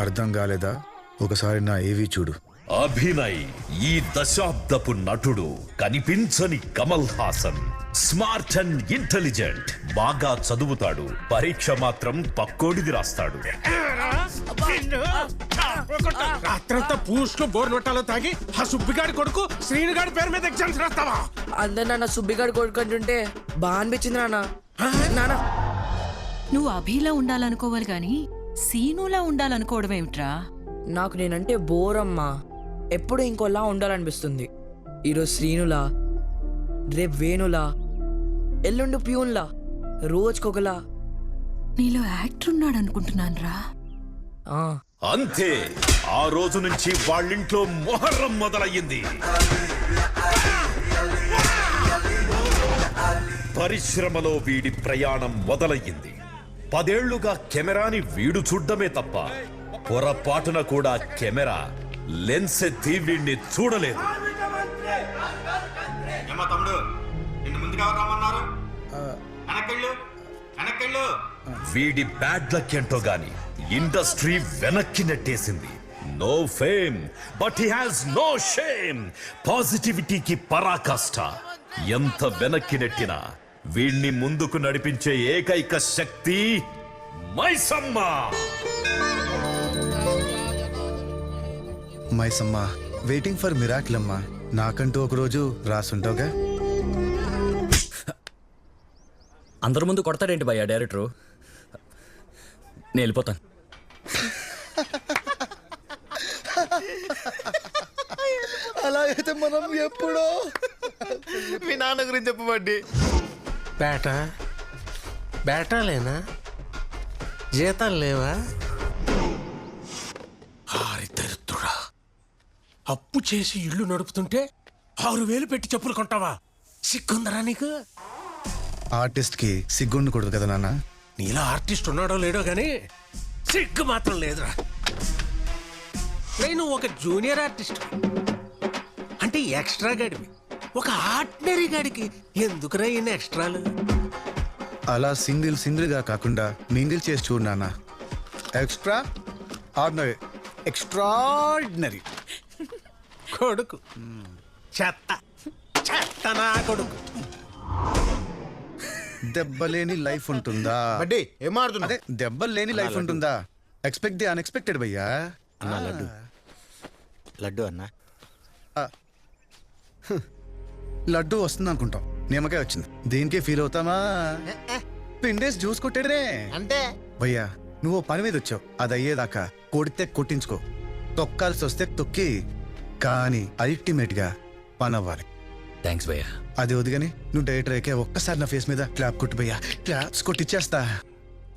అర్థం కాలేదా? ఒకసారి నా ఏవి చూడు. అభినయ్ ఈ దశాబ్దపు నటుడు కనిపించని Kamal Haasan. Smart and intelligent. బాగా చదువుతాడు. పరీక్ష మాత్రం పక్కోడిది రాస్తాడు. రాత్రంతా పూసులు బోర్ నొట్టాలో తాగి ఆ సుబ్బిగాడి కొడుకు శ్రీనుగాడి పేరు మీద ఎగ్జామ్స్ రాస్తావా? అందరు నాన్న సుబ్బిగాడు కొడుకుంటుంటే బాగా అనిపించింది నాన్న. నాన్న. నువ్వు అభిలా ఉండాలనుకోవాలి గాని సీనులా ఉండాలనుకోవడం ఏమిట్రా నాకు నేనంటే బోరమ్మా. ఎప్పుడు ఇంకోలా ఉండాలనిపిస్తుంది. ఈరోజు శ్రీనులా రేపు వేణులా ఎల్లుండి ప్యూన్లా రోజుకొకలా. నీలో యాక్టర్ ఉన్నాడు అనుకుంటున్నాను రా ఆ, అంతే. ఆ రోజు నుంచి వాళ్ళింట్లో మొహర్రం మొదలయ్యింది. పరిశ్రమలో వీడి ప్రయాణం మొదలయ్యింది. పదేళ్ళుగా కెమెరాని వీడు చూడ్డమే తప్ప పొరపాటున కూడా కెమెరా లెన్స్ ఎత్తి వీడిని చూడలేదు వీడి బ్యాడ్ లక్ ఏంటో గాని ఇండస్ట్రీ వెనక్కి నెట్టేసింది. No fame but he has no shame. పాజిటివిటీకి పరాకాష్ట. ఎంత వెనక్కి నెట్టినా వీణ్ణి ముందుకు నడిపించే ఏకైక శక్తి Maisamma. Maisamma waiting for miracle అమ్మా. నాకంటూ ఒక రోజు రాసుంటావుగా? అందరి ముందు కొడతాడేంటి భయ్యా డైరెక్టరు? నేను వెళ్ళిపోతాను. అలా అయితే మనం ఎప్పుడో? మీ నాన్న గురించి చెప్పబడ్డి బేట బేటాలేనా జీతాలు లేవా? ఆరి దరిద్రుడా. అప్పు చేసి ఇల్లు నడుపుతుంటే ఆరు వేలు పెట్టి చెప్పులు కొంటావా? సిగ్గుందరా నీకు? ఆర్టిస్ట్కి సిగ్గుండకూడదు కదా నాన్న. నీలో ఆర్టిస్ట్ ఉన్నాడో లేడో గాని సిగ్గు మాత్రం లేదురా. నేను ఒక జూనియర్ ఆర్టిస్ట్ అంటే ఎక్స్ట్రా గడివి. ఒక ఆర్డినరీ గడికి ఎందుకురా ఇన్ని ఎక్స్ట్రాలు అలా సింగిల్ సింగిల్గా కాకుండా మింగిల్ చేసి చూడు నాన్న. Extra ordinary. ఎక్స్ట్రాడినరీ. కొడుకు. చెత్త. చెత్త నా కొడుకు. దెబ్బలేని లైఫ్ ఉంటుందా? బడ్డీ ఏం మాడుతున్నా అదే దెబ్బలు లేని లైఫ్ ఉంటుందా? ఎక్స్పెక్ట్ ది అన్ఎక్స్పెక్టెడ్ భయ్యా. లడ్డు. లడ్డు అన్న. లడ్డు వస్తుంది అనుకుంటాం నిమ్మకాయ వచ్చింది. దీనికే ఫీల్ అవుతామా? పిండేసి జ్యూస్ కొట్టాడరే. అంటే? భయ్యా నువ్వు పని మీద వచ్చావు. అది అయ్యేదాకా కొడితే కొట్టించుకో. తొక్కాల్సి వస్తే తొక్కి. కానీ అల్టిమేట్గా పని అవ్వాలి థ్యాంక్స్ భయ్యా అది వదిగని నువ్వు డైరెక్టర్ అయితే ఒక్కసారి నా ఫేస్ మీద క్లాప్ కొట్టు భయ్యా క్లాప్స్ కొట్టిచ్చేస్తా.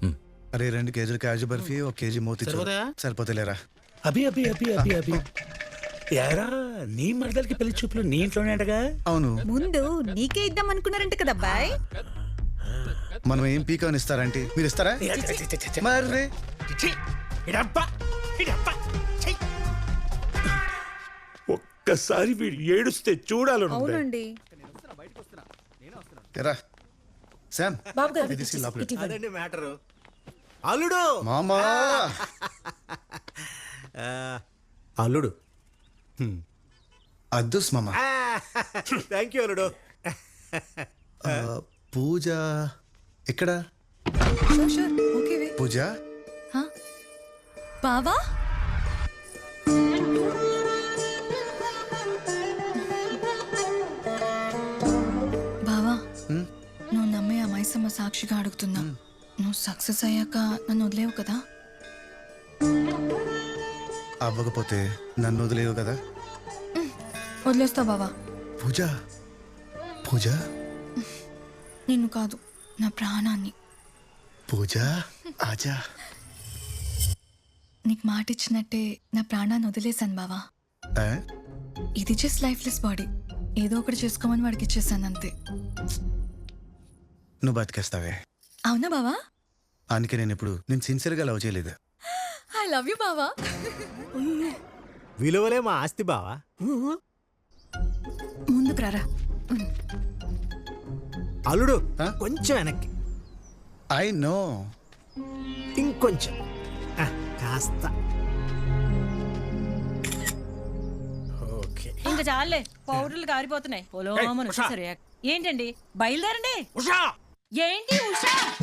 హ్మ్. అరే రెండు కేజీలు కాజు బర్ఫీ ఒక కేజీ మోతి? సరిపోతలేరా అభి అభి అభి అభి అభి. యారా నీ మరదలకి పెళ్ళి చూపులు నీ ఇంట్లోనే అంటగా? అవును. ముందు నీకే ఇద్దాం అనుకున్నారంట కదా బాయ్. మనం ఏం పీకాన్ ఇస్తారంటే మీరు ఇస్తారా? మరి. ఒక్కసారి వీడు ఏడుస్తే చూడాలను ఎరా శామ్ ఇది. అదండి మ్యాటరు. అల్లుడు! మామా! అల్లుడు అద్దుస్ మామ. థ్యాంక్ యూ అల్లుడు. పూజ ఎక్కడ? పూజ? బావా? బావా నువ్వు నమ్మే ఆ మైసమ్మ సాక్షిగా అడుగుతున్నా. నువ్వు సక్సెస్ అయ్యాక నన్ను వదిలేవు కదా? అవ్వకపోతే నన్ను వదిలేవు కదా? వదిలేస్తావు బావా. పూజ? పూజ? నిన్ను కాదు నా ప్రాణాన్ని. పూజ? ఆజా? నీకు మాట ఇచ్చినట్టే నా ప్రాణాన్ని వదిలేశాను బావా. ఆ? ఇది జస్ట్ లైఫ్లెస్ బాడీ ఏదో ఒకటి చేసుకోమని వాడికి ఇచ్చేసాను అంతే. నువ్వు బతికేస్తావే. అవునా బావా? అందుకే నేను ఇప్పుడు నేను సిన్సియర్గా లవ్ చేయలేదు. ఐ లవ్ యు బావా. విలువలే మా ఆస్తి బావా. ముందుకు రారా. అల్లుడు కొంచెం వెనక్కి. I know. ఇంకొంచెం. ఆ, కాస్త. ఓకే. ఇంకా చాలే పౌరులు కారిపోతున్నాయి. పొలోమని ఏంటండి? బయలుదేరండి. ఏంటి ఉషా?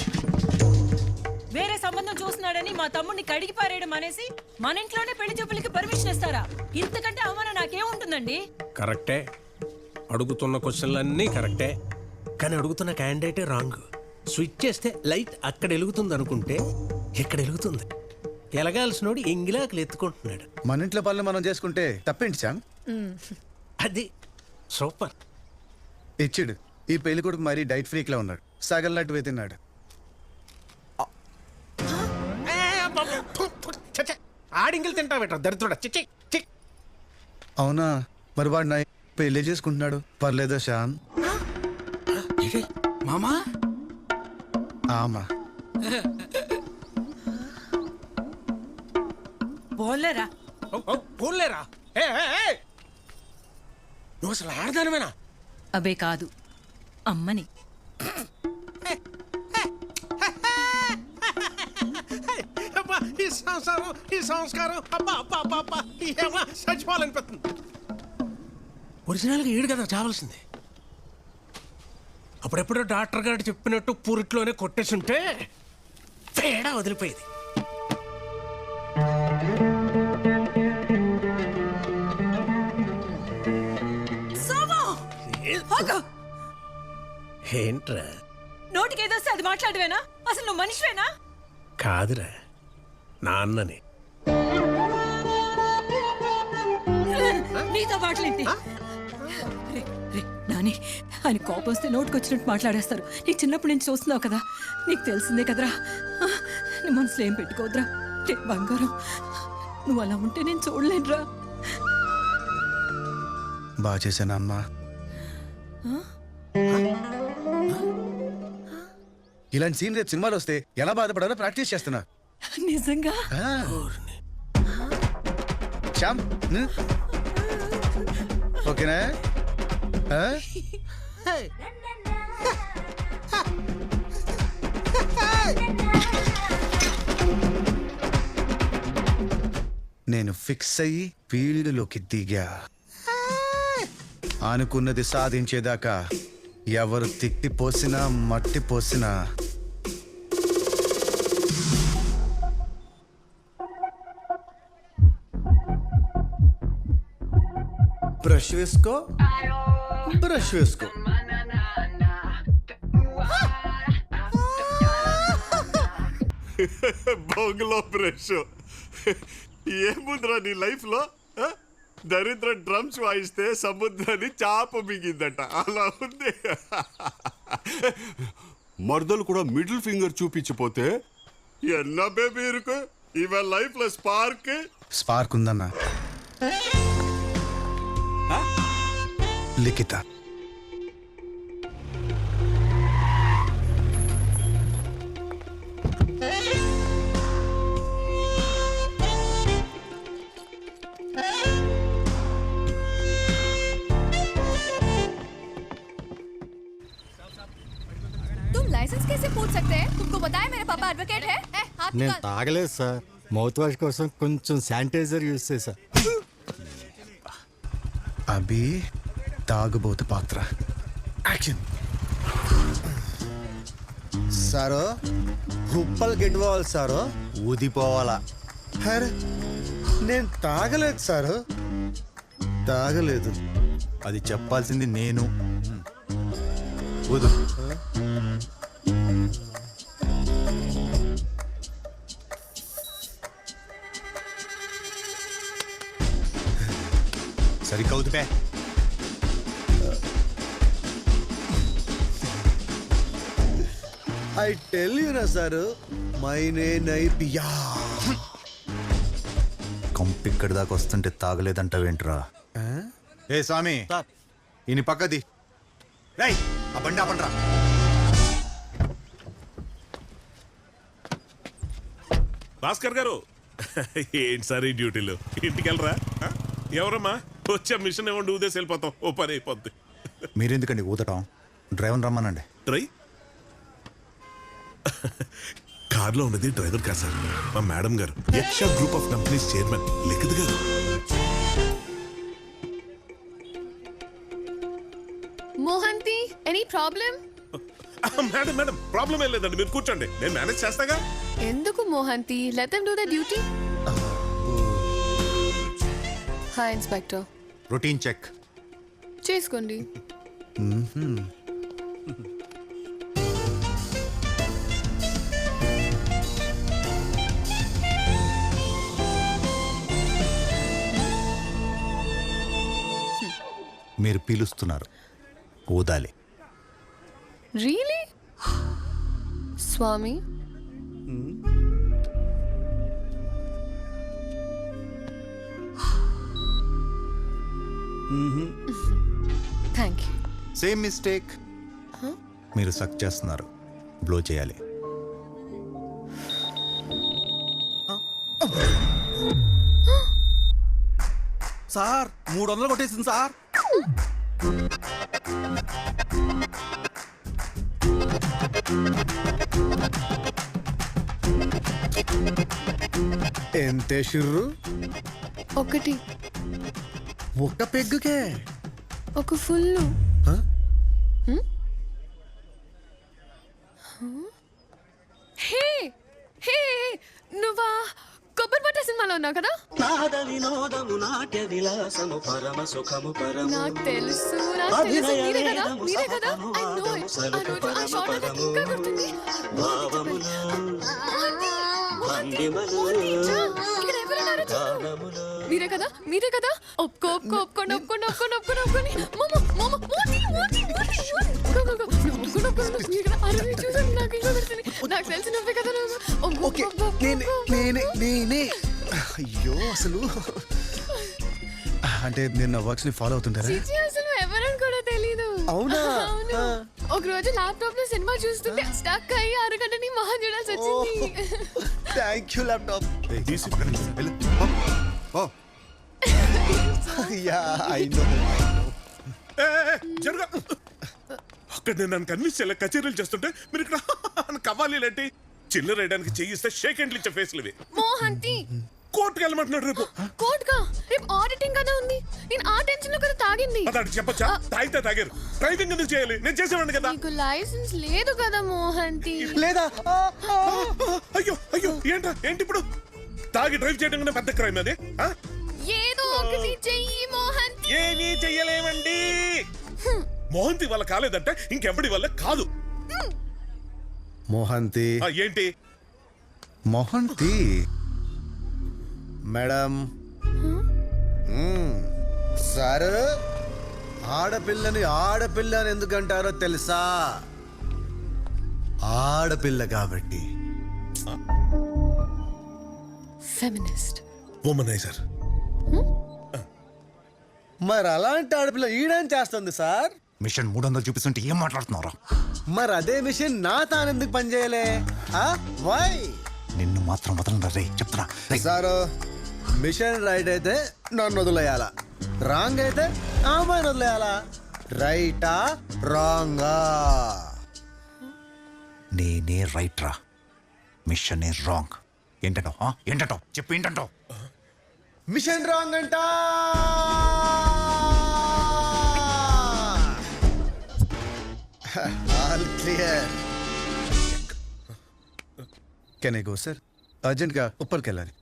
వేరే సంబంధం చూస్తున్నాడని మా తమ్ముడిని కడిగి పారేయడం అనేసి మన ఇంట్లోనే పెళ్ళి చూపులకి పర్మిషన్ ఇస్తారా? ఇంతకంటే అవమానం నాకేముంటుందండి కరెక్టే. అడుగుతున్న క్వశ్చన్లన్నీ కరెక్టే. కానీ అడుగుతున్న క్యాండిడేటే రాంగ్. స్విచ్ చేస్తే లైట్ అక్కడ వెలుగుతుంది అనుకుంటే ఇక్కడ వెలుగుతుంది? ఎలగాల్సినోడు ఎంగిలాకులు ఎత్తుకుంటున్నాడు. మన ఇంట్లో పనులు మనం చేసుకుంటే తప్పేంటి శ్యామ్ అది సూపర్. ఇచ్చిడు. ఈ పెళ్ళి కొడుకు మరీ డైట్ ఫ్రీక్ లా ఉన్నాడు. సగం లడ్డు వెతిన్నాడు ఆడింగిల్ తింటావేట దరిద్రుడా? చిచ్చి చి అవునా? మరి వాడు నా పెళ్ళి చేసుకుంటున్నాడు. పర్లేదా శ్యామ్? మామా? ఆమా. బోలేరా? పోలేరా ఏ ఏ, ఏ! నువ్వు అసలు ఆడదానమేనా అబే కాదు. అమ్మని. ఈ సంసారం ఈ సంస్కారం అబ్బా అబ్బా అబ్బా అబ్బా ఏమా చచ్చిపోవాలనిపిస్తుంది ఒరిజినల్గా ఏడు కదా చావాల్సింది. అప్పుడెప్పుడో డాక్టర్ గారు చెప్పినట్టు పూరిట్లోనే కొట్టేసుంటే తేడా వదిలిపోయేది. ఏంట్రా? నోటికి ఏదొస్తే అది మాట్లాడవేనా? అసలు నువ్వు మనిషివేనా? కాదురా. నాన్నని నీతో మాటలేంటి రే, రే, నాని ఆయన కోపం వస్తే నోటికి వచ్చినట్టు మాట్లాడేస్తారు. నీకు చిన్నప్పటి నుంచి చూస్తున్నావు కదా నీకు తెలిసిందే కదరా. నీ మనసులో ఏం పెట్టుకోవద్దురా రే బంగారం నువ్వు అలా ఉంటే నేను చూడలేనురా. బాగా చేశాను అమ్మా? ఇలాంటి సీన్ రేపు సినిమాలు వస్తే ఎలా బాధపడాలో ప్రాక్టీస్ చేస్తున్నా. నిజంగా. శ్యామ్? ఓకేనా? నేను ఫిక్స్ అయ్యి ఫీల్డ్లోకి దిగా అనుకున్నది సాధించేదాకా ఎవరు తిట్టి పోసినా మట్టి పోసినా బ్రష్ వేసుకో బ్రష్ వేసుకో బొంగులో బ్రష్. ఏముందిరా నీ లైఫ్లో ఆ? దరిద్ర డ్రమ్స్ వాయిస్తే సముద్రాన్ని చాప మిగిందట. అలా ఉంది. మర్దలు కూడా మిడిల్ ఫింగర్ చూపించిపోతే ఎన్న బేబీ ఇరుకు? ఇవ లైఫ్లో స్పార్క్? స్పార్క్ ఉందన్న. हाथ నేను निकाल తాగలేదు సార్ మౌత్ వాష్ కోసం కొంచెం శానిటైజర్ యూజ్ చేశా అభి తాగుబోతు పాత్ర. యాక్షన్ సారో కుప్పలు గెట్టుకోవాలి సారో ఊదిపోవాలా. అరే నేను తాగలేదు సారు. తాగలేదు. అది చెప్పాల్సింది నేను. వదు సరిగ్గా అవుతుపే ఐ టెల్ యూ నా సారు మైనే నై పియా కంపు ఇక్కడి దాకా వస్తుంటే తాగలేదంటావేంట్రా? ఏ స్వామి ఈయన పక్కది. రై ఆ బండి ఆపండ్రా. భాస్కర్ గారు ఏంటి సార్ ఈ డ్యూటీలు? ఇంటికి వెళ్ళరా? ఎవరమ్మా? వచ్చే మిషన్ ఇవ్వండి ఊదేసి వెళ్ళిపోతాం ఓ పని అయిపోద్ది. మీరెందుకండి ఊదటం? డ్రైవర్ రమ్మనండి. డ్రై కార్లో ఉన్నది డ్రైవర్ కార్ సార్. మా మేడం గారు. Yaksha group of companies chairman. Likhith గారు. Mohanty any problem madam madam problem ఏం లేదండి మీరు కూర్చోండి. నేను మేనేజ్ చేస్తాగా? ఎందుకు Mohanty? Let them do the duty hi inspector routine check చేసుకోండి. Mm-hmm. మీరు పీలుస్తున్నారు. ఊదాలి. రియలీ స్వామి థ్యాంక్ యూ సేమ్ మిస్టేక్ మీరు సక్ చేస్తున్నారు. బ్లో చేయాలి. సార్ మూడు వందలు కొట్టేసింది సార్ ఎంతే షుర్రు? ఒకటి. ఒక్క పెగ్గుకే. ఒక ఫుల్ నాకు తెలుసు నాకు తెలుసు. మీరే కదా మీరే కదా. ఆ షాట్ నాకు ఇంకా గుర్తుంది. ఇక్కడ ఎవరున్నారు. మీరే కదా మీరే కదా? ఒప్పుకో ఒప్పుకో ఒప్పుకోండి ఒప్పుకోండి ఒప్పుకోండి ఒప్పుకోండి ఒప్పుకోండి. మామ మామ Moti Moti Moti go go go. నువ్వు ఒప్పుకోండి ఒప్పుకోండి మీరు కదా అరే చూసాను నాకు ఇంకా గుర్తుంది. నాకు తెలిసి నువ్వే కదా ఓకే నేనే. అయ్యో అసలు. అంటే నేను నా వర్క్స్ని ఫాలో అవుతుంటారా? చిచి అసలు ఎవరని కూడా తెలీదు. అవునా? అవును. ఆ. ఒక రోజు ల్యాప్టాప్లో సినిమా చూస్తుంటే స్టక్ అయ్యి అరగంటని మహా చూడాల్సి వచ్చింది. Thank you laptop ya I know ఏ, ఏ, జరుగు. అక్కడ నేను నన్ను కన్విన్స్ చేయలే. కచేరీలు చేస్తుంటే మీరు ఇక్కడ కవ్వాలి ఏంటి చిల్లర వేయడానికి చెయ్యిస్తే షేక్ హ్యాండ్లు ఇచ్చే ఫేస్లు ఇవి. మోహంతి కోర్టుకు వెళ్ళమంటున్నాడు రేపు. కోర్ట్గా రేపు ఆడిటింగ్ కదా ఉంది. నేను ఆ టెన్షన్లో కదా తాగింది. అదాడు చెప్పొచ్చా? తాగితే తాగారు. డ్రైవింగ్ ఎందుకు చేయాలి? నేను చేసేవాడిని కదా. నీకు లైసెన్స్ లేదు కదా మోహంతి. లేదా? అయ్యో అయ్యో ఏంట్రా? ఏంటి ఇప్పుడు? తాగి డ్రైవ్ చేయడం కన్నా పెద్ద క్రైమ్ అది ఆ? ఏదో ఒకటి చెయ్యి మోహంతి. ఏమీ చెయ్యలేమండి. మోహంతి వల్ల కాలేదంటే ఇంకెవడి వల్ల కాదు. మోహంతి. ఏంటి? మోహంతి. మేడం. సార్ ఆడపిల్లని ఆడపిల్ల అని ఎందుకంటారో తెలుసా? ఆడపిల్ల కాబట్టి. ఫెమినిస్ట్ ఉమనైజర్ మరి అలాంటి ఆడపిల్ల ఈడేం చేస్తుంది సార్? మిషన్ మూడు వందలు చూపిస్తుంటే ఏం మాట్లాడుతున్నారా మరి అదే మిషన్ నా తానెందుకు పనిచేయలే? వై నిన్ను మాత్రం వదలరా రే చెప్తున్నా. సారు మిషన్ రైట్ అయితే నన్ను వదిలేయాలా? రాంగ్ అయితే ఆ అమ్మాయిని వదిలేయాలా? రైటా? రాంగా? నేనే రైట్ రా మిషన్ ఏ రాంగ్. ఏంటంటావు? ఆ? ఏంటంటావు? చెప్పు ఏంటంటావు? మిషన్ రాంగ్ అంట! All clear. Can I go sir అర్జెంట్గా ఉప్పర్కి వెళ్ళాలి.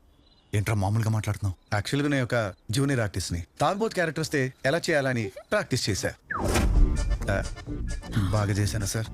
ఏంట్రా మామూలుగా మాట్లాడుతున్నావు? యాక్చువల్గా నేను ఒక జూనియర్ ఆర్టిస్ట్ని తాగ్బోత్ క్యారెక్టర్ వస్తే ఎలా చేయాలని ప్రాక్టీస్ చేశా. ఆ, బాగా చేశానా సార్?